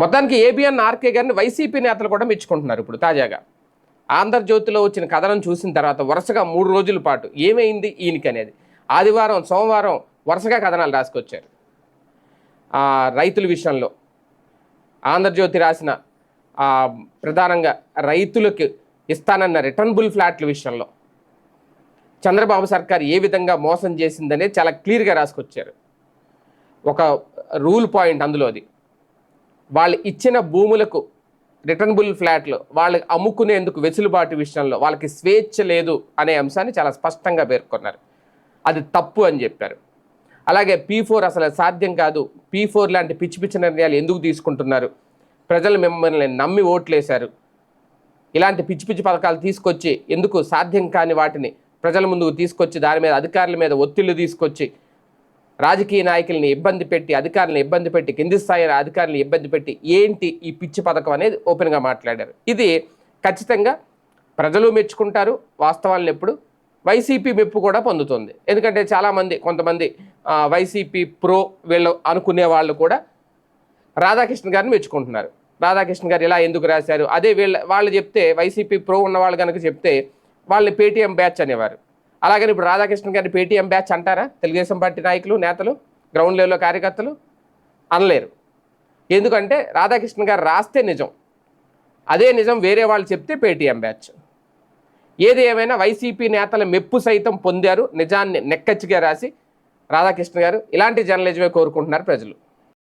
మొత్తానికి ABN RK గారిని YCP నేతలు కూడా మెచ్చుకుంటున్నారు ఇప్పుడు తాజాగా. ఆంధ్రజ్యోతిలో వచ్చిన కథనం చూసిన తర్వాత వరుసగా మూడు రోజుల పాటు ఏమైంది ఈయనకి అనేది. ఆదివారం సోమవారం వరుసగా కథనాలు రాసుకొచ్చారు. రైతుల విషయంలో ఆంధ్రజ్యోతి రాసిన ప్రధానంగా రైతులకు ఇస్తానన్న రిటర్నబుల్ ఫ్లాట్ల విషయంలో చంద్రబాబు సర్కార్ ఏ విధంగా మోసం చేసిందనే చాలా క్లియర్గా రాసుకొచ్చారు. ఒక రూల్ పాయింట్ అందులో అది. వాళ్ళు ఇచ్చిన భూములకు రిటర్నబుల్ ఫ్లాట్లు వాళ్ళకి అమ్ముకునేందుకు వెసులుబాటు విషయంలో వాళ్ళకి స్వేచ్ఛ లేదు అనే అంశాన్ని చాలా స్పష్టంగా పేర్కొన్నారు. అది తప్పు అని చెప్పారు. అలాగే పీ ఫోర్ అసలు సాధ్యం కాదు. పీ ఫోర్ లాంటి పిచ్చి పిచ్చి నిర్ణయాలు ఎందుకు తీసుకుంటున్నారు? ప్రజలు మిమ్మల్ని నమ్మి ఓట్లేశారు. ఇలాంటి పిచ్చి పిచ్చి పథకాలు తీసుకొచ్చి ఎందుకు సాధ్యం కాని వాటిని ప్రజల ముందుకు తీసుకొచ్చి దాని మీద అధికారుల మీద ఒత్తిళ్ళు తీసుకొచ్చి రాజకీయ నాయకుల్ని ఇబ్బంది పెట్టి అధికారులను ఇబ్బంది పెట్టి కింది స్థాయి అధికారులను ఇబ్బంది పెట్టి ఏంటి ఈ పిచ్చి పథకం అనేది ఓపెన్గా మాట్లాడారు. ఇది ఖచ్చితంగా ప్రజలు మెచ్చుకుంటారు వాస్తవాలను ఎప్పుడు వైసీపీ మెప్పు కూడా పొందుతుంది. ఎందుకంటే చాలామంది కొంతమంది వైసీపీ ప్రో వీళ్ళు అనుకునే వాళ్ళు కూడా రాధాకృష్ణ గారిని మెచ్చుకుంటున్నారు. రాధాకృష్ణ గారు ఇలా ఎందుకు రాశారు? అదే వీళ్ళ వాళ్ళు చెప్తే వైసీపీ ప్రో ఉన్న వాళ్ళు కనుక చెప్తే వాళ్ళని పేటీఎం బ్యాచ్ అనేవారు. అలాగని ఇప్పుడు రాధాకృష్ణ గారిని పేటీఎం బ్యాచ్ అంటారా? తెలుగుదేశం పార్టీ నాయకులు నేతలు గ్రౌండ్ లెవెల్లో కార్యకర్తలు అనలేరు. ఎందుకంటే రాధాకృష్ణ గారు రాస్తే నిజం. అదే నిజం వేరే వాళ్ళు చెప్తే పేటీఎం బ్యాచ్. ఏది ఏమైనా వైసీపీ నేతల మెప్పు సైతం పొందారు నిజాన్ని నెక్కచ్చిగా రాసి రాధాకృష్ణ గారు ఇలాంటి జర్నలిజమే కోరుకుంటున్నారు ప్రజలు.